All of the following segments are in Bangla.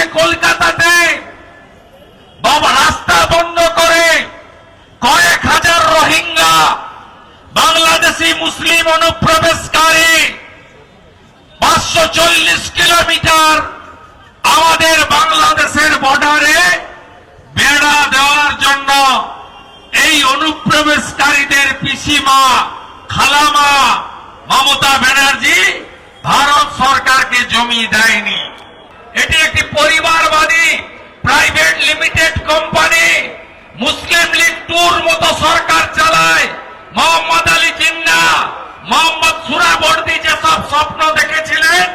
আজকে কলকাতাতে বাবা রাস্তা বন্ধ করে কয়েক হাজার রোহিঙ্গা, বাংলাদেশি, মুসলিম অনুপ্রবেশকারী, পাঁচশো চল্লিশ কিলোমিটার আমাদের বাংলাদেশের বর্ডারে বেড়া দেওয়ার জন্য এই অনুপ্রবেশকারীদের পিসিমা খালামা মমতা ব্যানার্জি ভারত সরকারকে জমি দেয়নি। এটি একটি পরিবারবাদী private limited company. Muslim League টুর মতো সরকার চালায়। মোহাম্মদ আলী জিন্না, মোহাম্মদ সুরাবর্দী যেসব স্বপ্ন দেখেছিলেন,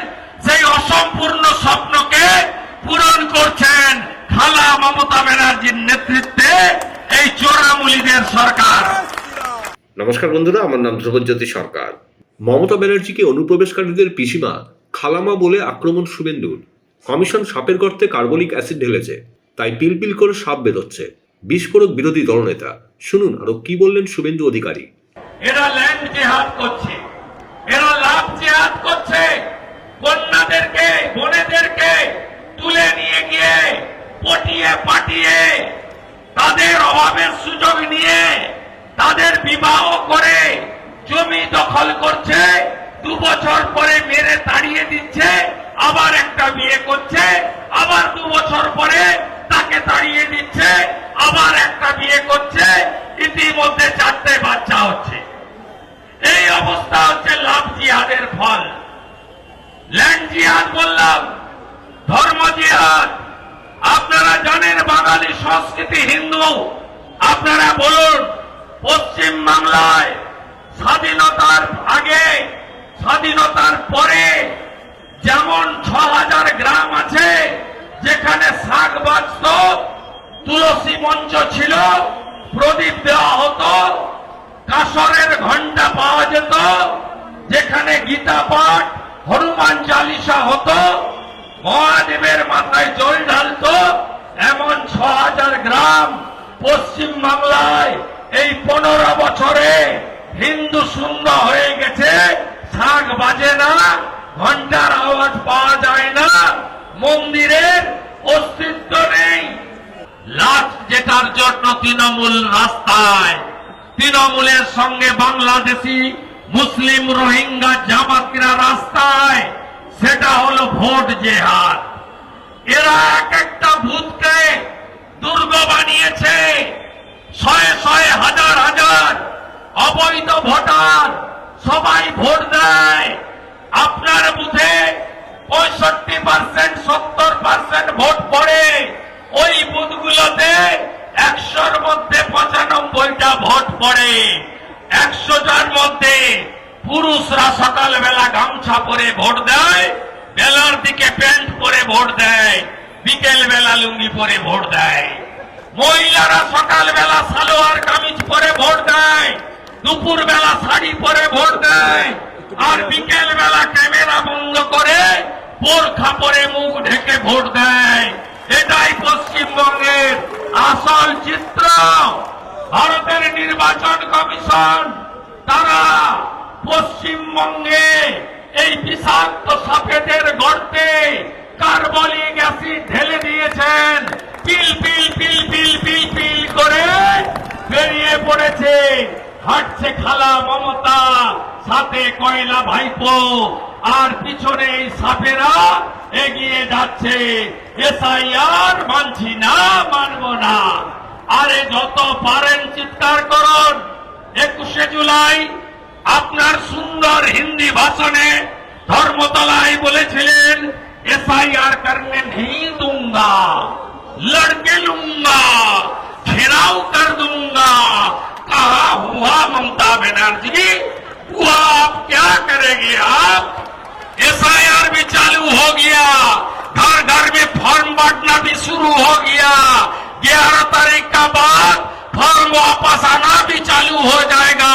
সেই অসম্পূর্ণ স্বপ্নকে পূরণ করছেন খালা মমতা ব্যানার্জির নেতৃত্বে এই চোরামুলিদের সরকার। নমস্কার বন্ধুরা, আমার নাম ধ্রুবজ্যোতি সরকার। মমতা ব্যানার্জিকে অনুপ্রবেশকারীদের পিসিমা খালামা বলে আক্রমণ শুভেন্দুর। কমিশন সাপের গর্তে কার্বলিক অ্যাসিড ঢেলেছে, তাই পিলপিল করে সাপ বেরোচ্ছে। বিস্ফোরক বিরোধী দলনেতা, শুনুন আরও কি বললেন শুভেন্দু অধিকারী। এরা ল্যান্ড জেহাদ করছে। এরা লাভ জেহাদ করছে। কন্যাদেরকে, বোনেদেরকে তুলে নিয়ে গিয়ে পটিয়ে পাটিয়ে তাদের অভাবের সুযোগ নিয়ে তাদের বিবাহ করে জমি দখল করছে দু বছর পরে মেরে তাড়িয়ে দিচ্ছে। আবার একটা বিয়ে করছে, আবার দু বছর পরে তাকে তাড়িয়ে দিচ্ছে, আবার একটা বিয়ে করছে, ইতিমধ্যে চারটে বাচ্চা হচ্ছে। এই অবস্থা হচ্ছে লাভ জিহাদের ফল। ল্যান্ড জিহাদ বললাম, ধর্ম জিহাদ। আপনারা জানেন বাঙালি সংস্কৃতি হিন্দু। আপনারা বলুন, পশ্চিম বাংলায় স্বাধীনতার আগে, স্বাধীনতার পরে যেমন ছ হাজার গ্রাম আছে, যেখানে শাক বাঁচত, তুলসী মঞ্চ ছিল, প্রদীপ দেওয়া হতো, কাসরের ঘণ্টা পাওয়া যেত, যেখানে গীতা পাঠ, হনুমান চালিসা হতো, মহাদেবের মাথায় জল ঢালত, এমন ছ হাজার গ্রাম পশ্চিম বাংলায় এই পনেরো বছরে হিন্দু শূন্য হয়ে গেছে, শাক বাজে না। ঘণ্টার আওয়াজ পাওয়া যায় না। মন্দিরের অস্তিত্ব নেই। লাট যেটার জন্য তৃণমূল রাস্তায়, তৃণমূলের সঙ্গে বাংলাদেশি মুসলিম রোহিঙ্গা জামাতিরা রাস্তায়, সেটা হলো ভোট জেহাদ। এরা এক একটা ভূতকে দুর্গ বানিয়েছে। শয়ে শয়ে হাজার হাজার অবৈধ ভোটার ভোট একশো একশোটার মধ্যে পুরুষরা সকালবেলা গামছা পরে ভোট দেয়, বেলার দিকে প্যান্ট পরে ভোট দেয় বিকেল বেলা লুঙ্গি পরে ভোট দেয়। মহিলারা সকালবেলা সালোয়ার কামিজ পরে ভোট দেয় দুপুর বেলা শাড়ি পরে ভোট দেয়, আর বিকেল বেলা ক্যামেরা বন্ধ করে বোরখা পরে মুখ ঢেকে ভোট দেয়। এটাই পশ্চিমবঙ্গের আসল চিত্র। ভারতের নির্বাচন কমিশন, তারা পশ্চিমবঙ্গে এই বিষাক্ত সাপেদের গর্তে কার্বলিক অ্যাসিড ঢেলে দিয়েছেন। পিল পিল পিল পিল পিল পিল করে বেরিয়ে পড়েছে। হাঁটছে খালা মমতা, সাথে কয়লা ভাইপো, আর পিছনে এই সাপেরা এগিয়ে যাচ্ছে। এসআইআর মানছি না, মানব না। আরে যত পারেন চিৎকার করুন একুশে জুলাই আপনার সুন্দর হিন্দি ভাষণে ধর্মতলায় বলেছিলেন এসআইআর करने नहीं दूंगा लड़के लूंगा घेराव कर दूंगा कहा हुआ ममता बनर्जी हुआ आप क्या करेंगे आप एसआईआर भी चालू हो गया घर घर में फॉर्म बांटना भी शुरू हो गया ग्यारह तारीख का बाद फॉर्म वापस आना भी चालू हो जाएगा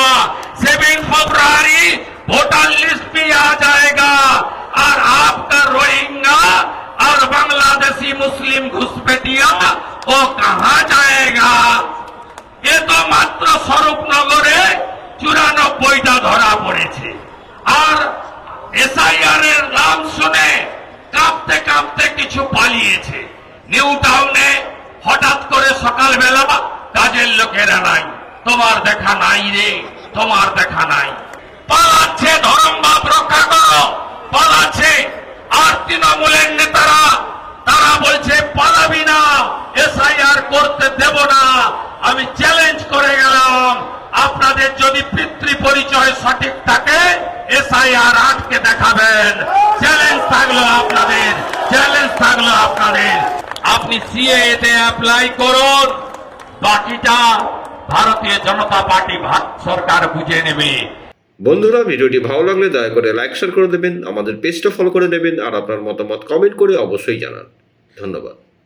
सेवन फरवरी वोटर लिस्ट भी आ जाएगा और आपका रोहिंगा और बांग्लादेशी मुस्लिम घुसपैठिया वो कहा जाएगा এ তো মাত্র স্বরূপনগরে চুরানব্বইটা ধরা পড়েছে আর এসআইআর এর নাম শুনে কাঁপতে কাঁপতে কিছু পালিয়েছে নিউ টাউনে হঠাৎ করে সকালবেলা কাজের লোকেরা নাই তোমার দেখা নাই রে, তোমার দেখা নাই। পালাচ্ছে ধর্মবাদ রক্ষা করো, পালাচ্ছে। আর তৃণমূলের নেতারা, তারা বলছে, পালাবি না, এসআইআর করতে দেব না। আমি চ্যালেঞ্জ করে গেলাম। আপনাদের যদি পিতৃ পরিচয় সঠিক থাকে, এসআইআর আটকে দেখাবেন। চ্যালেঞ্জ থাকল আপনাদের চ্যালেঞ্জ থাকল আপনাদের। আপনি সিএ তে অ্যাপ্লাই করুন। বাকিটা ভারতীয় জনতা পার্টি সরকার বুঝে নেবে। বন্ধুরা, ভিডিওটি ভালো লাগলে দয়া করে লাইক, শেয়ার করে দেবেন, আমাদের পেজটা ফলো করে নেবেন আর আপনার মতামত কমেন্ট করে অবশ্যই জানান। ধন্যবাদ।